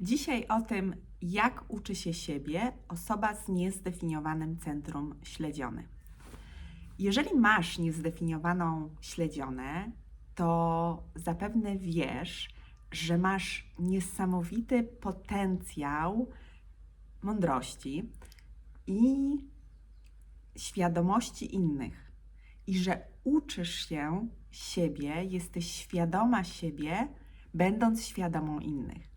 Dzisiaj o tym, jak uczy się siebie osoba z niezdefiniowanym centrum śledziony. Jeżeli masz niezdefiniowaną śledzionę, to zapewne wiesz, że masz niesamowity potencjał mądrości i świadomości innych. I że uczysz się siebie, jesteś świadoma siebie, będąc świadomą innych.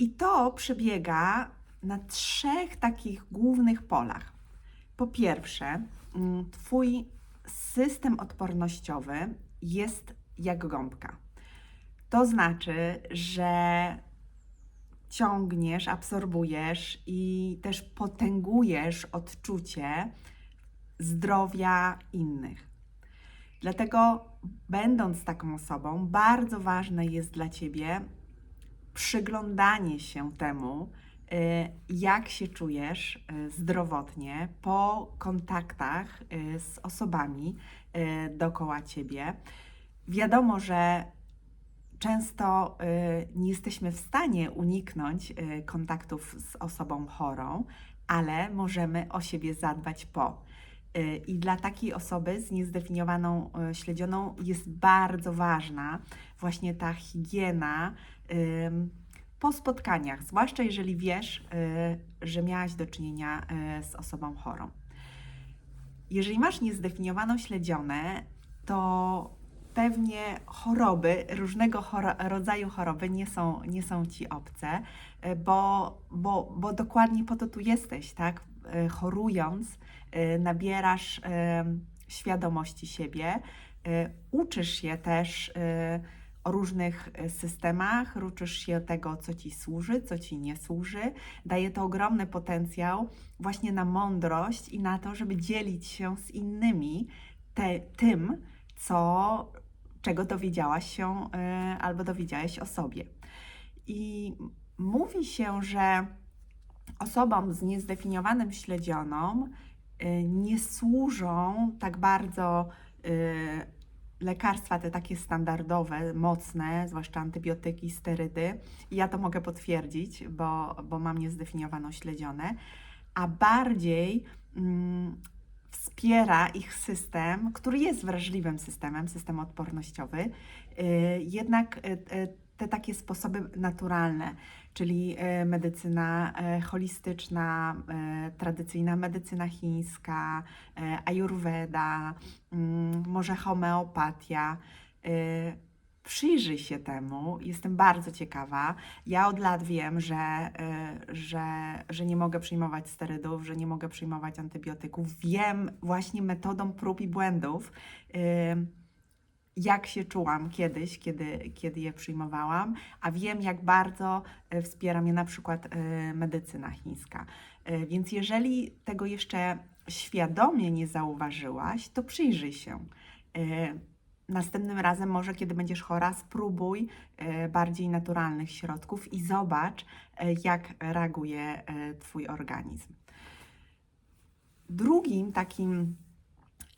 I to przebiega na trzech takich głównych polach. Po pierwsze, mm, Twój system odpornościowy jest jak gąbka. To znaczy, że ciągniesz, absorbujesz i też potęgujesz odczucie zdrowia innych. Dlatego, będąc taką osobą, bardzo ważne jest dla Ciebie przyglądanie się temu, y, jak się czujesz y, zdrowotnie po kontaktach y, z osobami dookoła ciebie. Wiadomo, że często nie jesteśmy w stanie uniknąć kontaktów z osobą chorą, ale możemy o siebie zadbać po. I dla takiej osoby z niezdefiniowaną śledzioną jest bardzo ważna właśnie ta higiena po spotkaniach, zwłaszcza jeżeli wiesz, y, że miałaś do czynienia y, z osobą chorą. Jeżeli masz niezdefiniowaną śledzionę, to pewnie choroby, różnego rodzaju choroby nie są, nie są ci obce, y, bo, bo, bo dokładnie po to tu jesteś, tak? Chorując, nabierasz świadomości siebie, uczysz się też o różnych y, systemach, uczysz się tego, co ci służy, co ci nie służy. Daje to ogromny potencjał właśnie na mądrość i na to, żeby dzielić się z innymi te, tym, co, czego dowiedziałaś się y, albo dowiedziałeś o sobie. I mówi się, że osobom z niezdefiniowanym śledzioną y, nie służą tak bardzo lekarstwa te takie standardowe, mocne, zwłaszcza antybiotyki, sterydy. Ja to mogę potwierdzić, bo, bo mam niezdefiniowaną śledzione, a bardziej mm, wspiera ich system, który jest wrażliwym systemem, system odpornościowy, y, jednak y, y, te takie sposoby naturalne, czyli y, medycyna y, holistyczna, y, tradycyjna medycyna chińska, ayurveda, mm, może homeopatia. Przyjrzyj się temu, jestem bardzo ciekawa. Ja od lat wiem, że, że, że nie mogę przyjmować sterydów, że nie mogę przyjmować antybiotyków. Wiem właśnie metodą prób i błędów, jak się czułam kiedyś, kiedy, kiedy je przyjmowałam, a wiem, jak bardzo y, wspiera mnie na przykład y, medycyna chińska. Y, Więc jeżeli tego jeszcze świadomie nie zauważyłaś, to przyjrzyj się. Następnym razem, może kiedy będziesz chora, spróbuj e, bardziej naturalnych środków i zobacz, e, jak reaguje e, Twój organizm. Drugim takim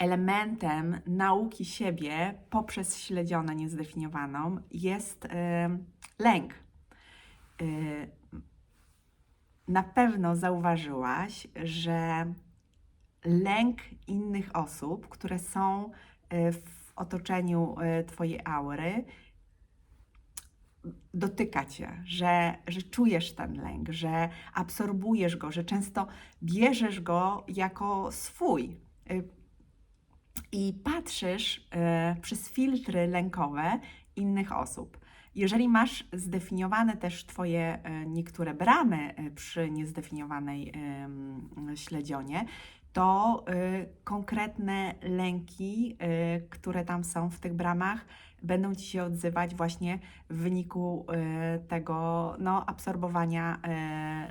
elementem nauki siebie poprzez śledzionę niezdefiniowaną jest e, lęk. E, Na pewno zauważyłaś, że lęk innych osób, które są e, w otoczeniu Twojej aury, dotyka Cię, że, że czujesz ten lęk, że absorbujesz go, że często bierzesz go jako swój. I patrzysz e, przez filtry lękowe innych osób. Jeżeli masz zdefiniowane też Twoje e, niektóre bramy e, przy niezdefiniowanej śledzionie, to konkretne lęki, które tam są w tych bramach, będą ci się odzywać właśnie w wyniku tego no, absorbowania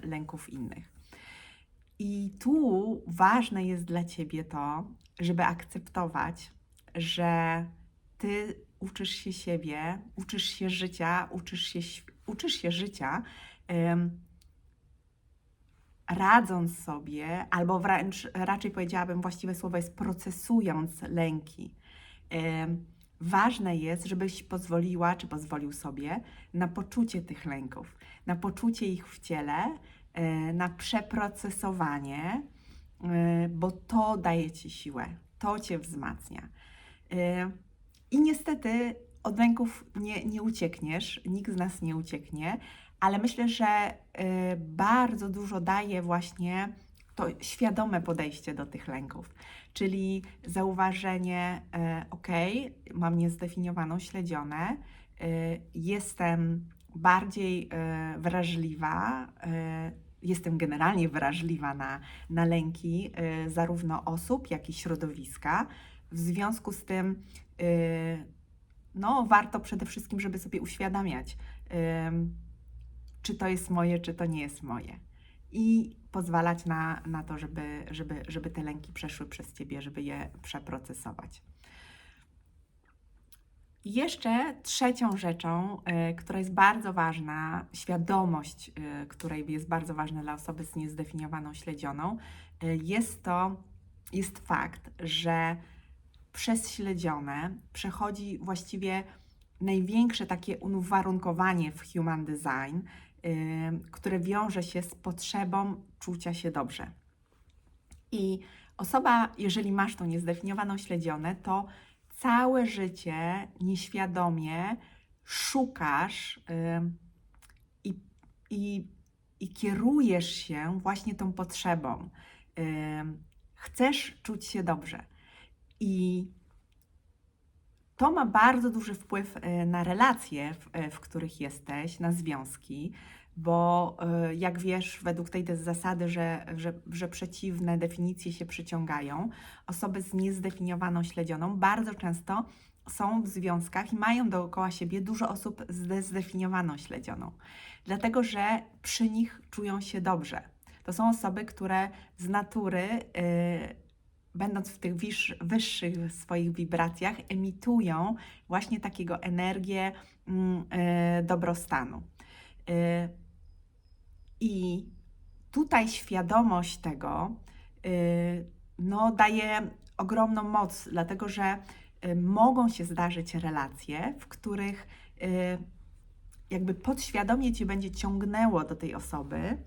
lęków innych. I tu ważne jest dla ciebie to, żeby akceptować, że ty uczysz się siebie, uczysz się życia, uczysz się, uczysz się życia. ym, radząc sobie, albo wręcz raczej powiedziałabym, właściwe słowo jest procesując lęki. Em, ważne jest, żebyś pozwoliła, czy pozwolił sobie na poczucie tych lęków, na poczucie ich w ciele, na przeprocesowanie, e, bo to daje ci siłę, to cię wzmacnia. E, I niestety od lęków nie, nie uciekniesz, nikt z nas nie ucieknie, ale myślę, że e, bardzo dużo daje właśnie to świadome podejście do tych lęków, czyli zauważenie, e, ok, mam niezdefiniowaną śledzionę, e, jestem bardziej e, wrażliwa, e, jestem generalnie wrażliwa na, na lęki e, zarówno osób, jak i środowiska. W związku z tym, no, warto przede wszystkim, żeby sobie uświadamiać, czy to jest moje, czy to nie jest moje. I pozwalać na, na to, żeby, żeby, żeby te lęki przeszły przez ciebie, żeby je przeprocesować. Jeszcze trzecią rzeczą, y, która jest bardzo ważna, świadomość, y, której jest bardzo ważna dla osoby z niezdefiniowaną śledzioną, y, jest to, jest fakt, że przez śledzione przechodzi właściwie największe takie uwarunkowanie w human design, które wiąże się z potrzebą czucia się dobrze. I osoba, jeżeli masz tą niezdefiniowaną śledzionę, to całe życie nieświadomie szukasz y, i, i, i kierujesz się właśnie tą potrzebą. Y, chcesz czuć się dobrze. I to ma bardzo duży wpływ e, na relacje, w, e, w których jesteś, na związki, bo e, jak wiesz, według tej zasady, że, że, że przeciwne definicje się przyciągają, osoby z niezdefiniowaną śledzioną bardzo często są w związkach i mają dookoła siebie dużo osób z zdefiniowaną śledzioną, dlatego że przy nich czują się dobrze. To są osoby, które z natury y, będąc w tych wyższych swoich wibracjach, emitują właśnie takiego energię e, dobrostanu. E, I tutaj świadomość tego e, no, daje ogromną moc, dlatego że e, mogą się zdarzyć relacje, w których jakby podświadomie cię będzie ciągnęło do tej osoby, y,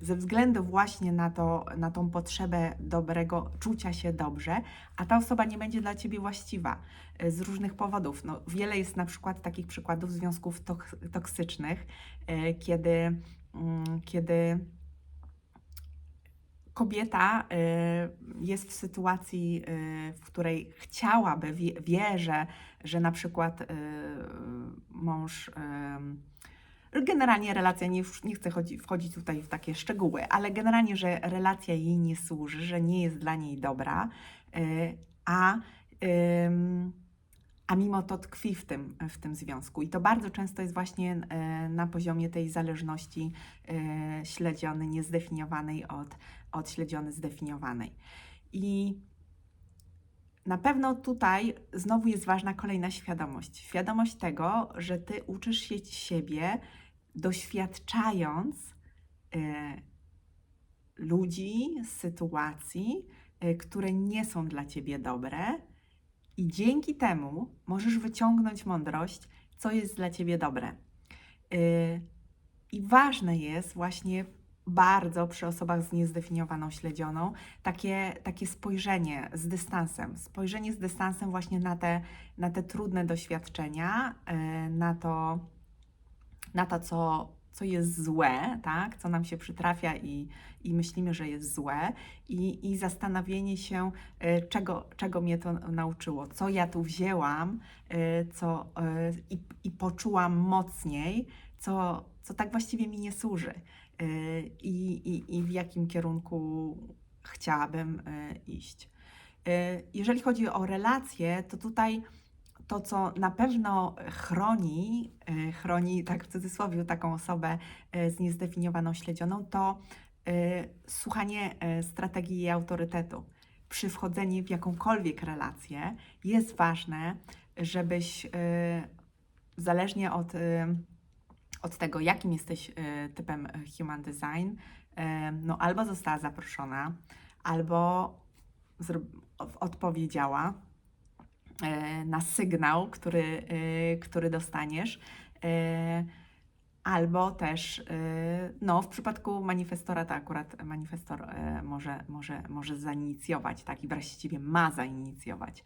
ze względu właśnie na, to, na tą potrzebę dobrego, czucia się dobrze, a ta osoba nie będzie dla ciebie właściwa y, z różnych powodów. No, wiele jest na przykład takich przykładów związków tok- toksycznych, y, kiedy, mm, kiedy kobieta y, jest w sytuacji, y, w której chciałaby, wie, wie że, że na przykład y, mąż. Generalnie relacja, nie, nie chcę chodzi, wchodzić tutaj w takie szczegóły, ale generalnie, że relacja jej nie służy, że nie jest dla niej dobra, y, a, a mimo to tkwi w tym, w tym związku. I to bardzo często jest właśnie y, na poziomie tej zależności y, śledziony, niezdefiniowanej od, od śledziony zdefiniowanej. I na pewno tutaj znowu jest ważna kolejna świadomość. Świadomość tego, że ty uczysz się siebie, doświadczając e, ludzi, sytuacji, e, które nie są dla ciebie dobre, i dzięki temu możesz wyciągnąć mądrość, co jest dla ciebie dobre. E, I ważne jest właśnie bardzo przy osobach z niezdefiniowaną śledzioną takie, takie spojrzenie z dystansem. Spojrzenie z dystansem właśnie na te, na te trudne doświadczenia, e, na to, na to co, co jest złe, tak? co nam się przytrafia i, i myślimy, że jest złe, i, i zastanowienie się, e, czego, czego mnie to nauczyło, co ja tu wzięłam e, co, i, i poczułam mocniej, co, co tak właściwie mi nie służy i, i, i w jakim kierunku chciałabym y, iść. Y, Jeżeli chodzi o relacje, to tutaj to, co na pewno chroni, y, chroni tak w cudzysłowie taką osobę y, z niezdefiniowaną śledzioną, to y, słuchanie y, strategii i autorytetu. Przy wchodzeniu w jakąkolwiek relację jest ważne, żebyś y, zależnie od y, od tego, jakim jesteś e, typem e, human design, e, no albo została zaproszona, albo odpowiedziała, na sygnał, który, który dostaniesz. Albo też, no w przypadku manifestora to akurat manifestor może, może, może zainicjować, tak, i właściwie ma zainicjować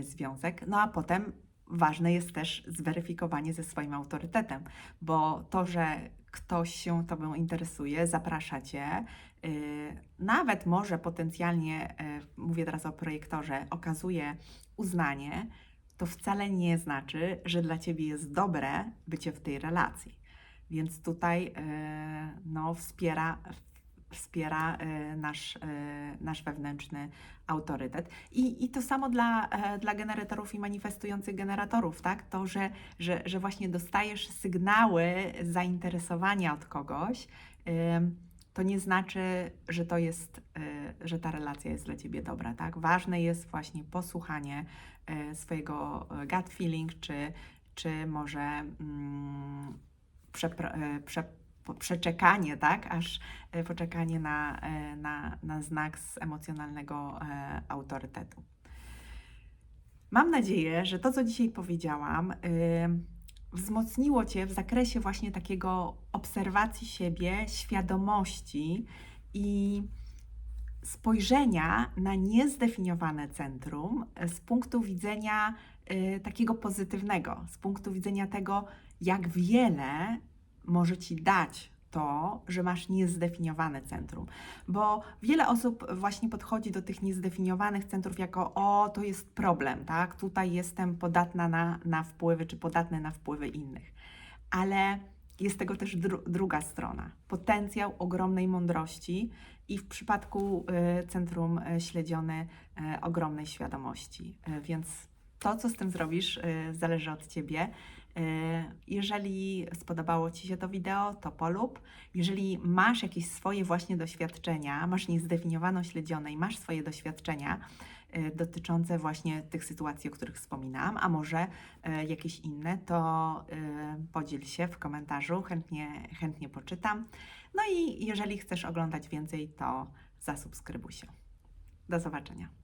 związek. No a potem ważne jest też zweryfikowanie ze swoim autorytetem, bo to, że ktoś się Tobą interesuje, zaprasza Cię, y, nawet może potencjalnie, y, mówię teraz o projektorze, okazuje uznanie, to wcale nie znaczy, że dla Ciebie jest dobre bycie w tej relacji. Więc tutaj y, no, wspiera, wspiera y, nasz, y, nasz wewnętrzny autorytet. I, i to samo dla, e, dla generatorów i manifestujących generatorów, tak? To, że, że, że właśnie dostajesz sygnały zainteresowania od kogoś, ym, to nie znaczy, że to jest, y, że ta relacja jest dla Ciebie dobra, tak? Ważne jest właśnie posłuchanie y, swojego y, gut feeling, czy, czy może mm, y, przeczekanie, tak? Aż y, poczekanie na, y, na, na znak z emocjonalnego e, autorytetu. Mam nadzieję, że to, co dzisiaj powiedziałam, y, wzmocniło Cię w zakresie właśnie takiego obserwacji siebie, świadomości i spojrzenia na niezdefiniowane centrum z punktu widzenia y, takiego pozytywnego, z punktu widzenia tego, jak wiele może Ci dać to, że masz niezdefiniowane centrum. Bo wiele osób właśnie podchodzi do tych niezdefiniowanych centrów jako o, to jest problem, tak? Tutaj jestem podatna na, na wpływy, czy podatny na wpływy innych. Ale jest tego też dru- druga strona. Potencjał ogromnej mądrości i w przypadku y, centrum y, śledziony y, ogromnej świadomości. Y, więc to, co z tym zrobisz, y, zależy od Ciebie. Y, Jeżeli spodobało Ci się to wideo, to polub. Jeżeli masz jakieś swoje właśnie doświadczenia, masz niezdefiniowaną śledzione i masz swoje doświadczenia y, dotyczące właśnie tych sytuacji, o których wspominałam, a może y, jakieś inne, to podziel się w komentarzu, chętnie, chętnie poczytam. No i jeżeli chcesz oglądać więcej, to zasubskrybuj się. Do zobaczenia.